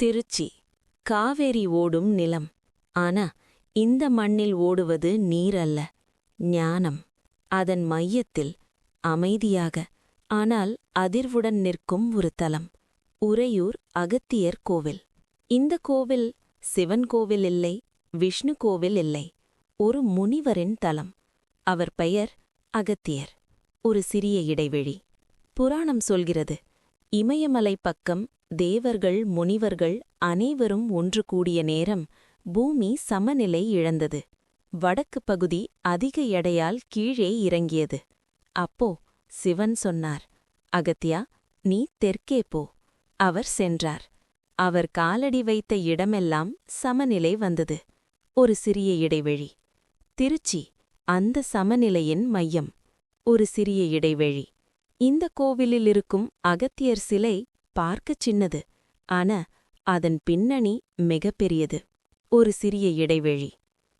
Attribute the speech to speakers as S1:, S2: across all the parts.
S1: திருச்சி. காவேரி ஓடும் நிலம். ஆனா இந்த மண்ணில் ஓடுவது நீர் அல்ல ஞானம். அதன் மையத்தில் அமைதியாக. ஆனால் அதிர்வுடன் நிற்கும் ஒரு தலம். உறையூர் அகத்தியர் கோவில். இந்த கோவில் சிவன் கோவில் இல்லை விஷ்ணு கோவில் இல்லை. ஒரு முனிவரின் தலம். அவர் பெயர் அகத்தியர். ஒரு சிறிய இடைவெளி. புராணம் சொல்கிறது இமயமலை பக்கம் தேவர்கள் முனிவர்கள் அனைவரும் ஒன்று கூடிய நேரம் பூமி சமநிலை இழந்தது. வடக்கு பகுதி அதிக எடையால் கீழே இறங்கியது. அப்போ சிவன் சொன்னார் அகத்தியா நீ தெற்கே போ. அவர் சென்றார். அவர் காலடி வைத்த இடமெல்லாம் சமநிலை வந்தது. ஒரு சிறிய இடைவெளி. திருச்சி அந்த சமநிலையின் மையம். ஒரு சிறிய இடைவெளி. இந்த கோவிலில் இருக்கும் அகத்தியர் சிலை பார்க்கச் சின்னது. ஆனா அதன் பின்னணி மிகப்பெரியது ஒரு சிறிய இடைவெளி.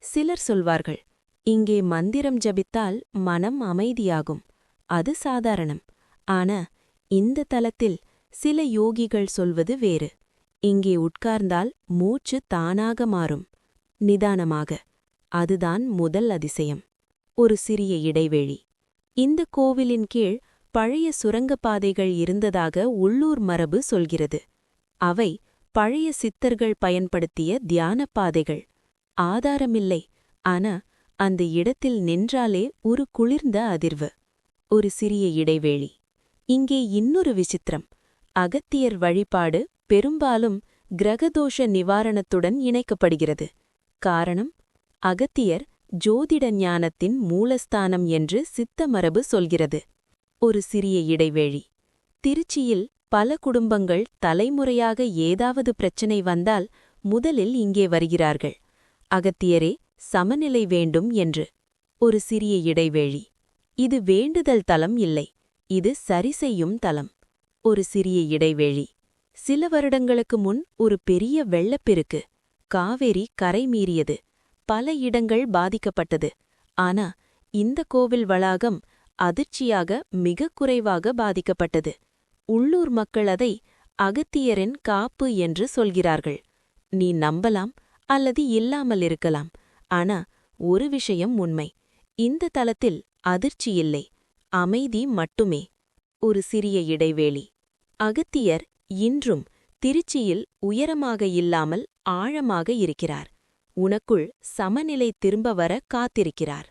S1: சிலர் சொல்வார்கள் இங்கே மந்திரம் ஜபித்தால் மனம் அமைதியாகும். அது சாதாரணம். ஆனா இந்த தலத்தில் சில யோகிகள் சொல்வது வேறு. இங்கே உட்கார்ந்தால் மூச்சு தானாக மாறும். நிதானமாக. அதுதான் முதல் அதிசயம். ஒரு சிறிய இடைவெளி. இந்த கோவிலின் கீழ் பழைய சுரங்கப்பாதைகள் இருந்ததாக உள்ளூர் மரபு சொல்கிறது. அவை பழைய சித்தர்கள் பயன்படுத்திய தியான பாதைகள் ஆதாரமில்லை ஆனா அந்த இடத்தில் நின்றாலே ஒரு குளிர்ந்த அதிர்வு. ஒரு சிறிய இடைவேளி. இங்கே இன்னொரு விசித்திரம். அகத்தியர் வழிபாடு பெரும்பாலும் கிரகதோஷ நிவாரணத்துடன் இணைக்கப்படுகிறது. காரணம் அகத்தியர் ஜோதிட ஞானத்தின் மூலஸ்தானம் என்று சித்த மரபு சொல்கிறது. ஒரு சிறிய இடைவேளி. திருச்சியில் பல குடும்பங்கள் தலைமுறையாக ஏதாவது பிரச்சனை வந்தால் முதலில் இங்கே வருகிறார்கள். அகத்தியரே சமநிலை வேண்டும் என்று. ஒரு சிறிய இடைவேளி. இது வேண்டுதல் தலம் இல்லை. இது சரிசெய்யும் தலம். ஒரு சிறிய இடைவேளி. சில வருடங்களுக்கு முன் ஒரு பெரிய வெள்ளப்பெருக்கு. காவேரி கரை மீறியது. பல இடங்கள் பாதிக்கப்பட்டது. ஆனா இந்த கோவில் வளாகம் அதிர்ச்சியாக மிக குறைவாக பாதிக்கப்பட்டது. உள்ளூர் மக்கள் அதை அகத்தியரின் காப்பு என்று சொல்கிறார்கள். நீ நம்பலாம் அல்லது இல்லாமல் இருக்கலாம். ஆனா ஒரு விஷயம் உண்மை. இந்த தலத்தில் அதிர்ச்சி இல்லை. அமைதி மட்டுமே. ஒரு சிறிய இடைவேளி. அகத்தியர் இன்றும் திருச்சியில் உயரமாக இல்லாமல் ஆழமாக இருக்கிறார். உனக்குள் சமநிலை திரும்ப வர காத்திருக்கிறார்.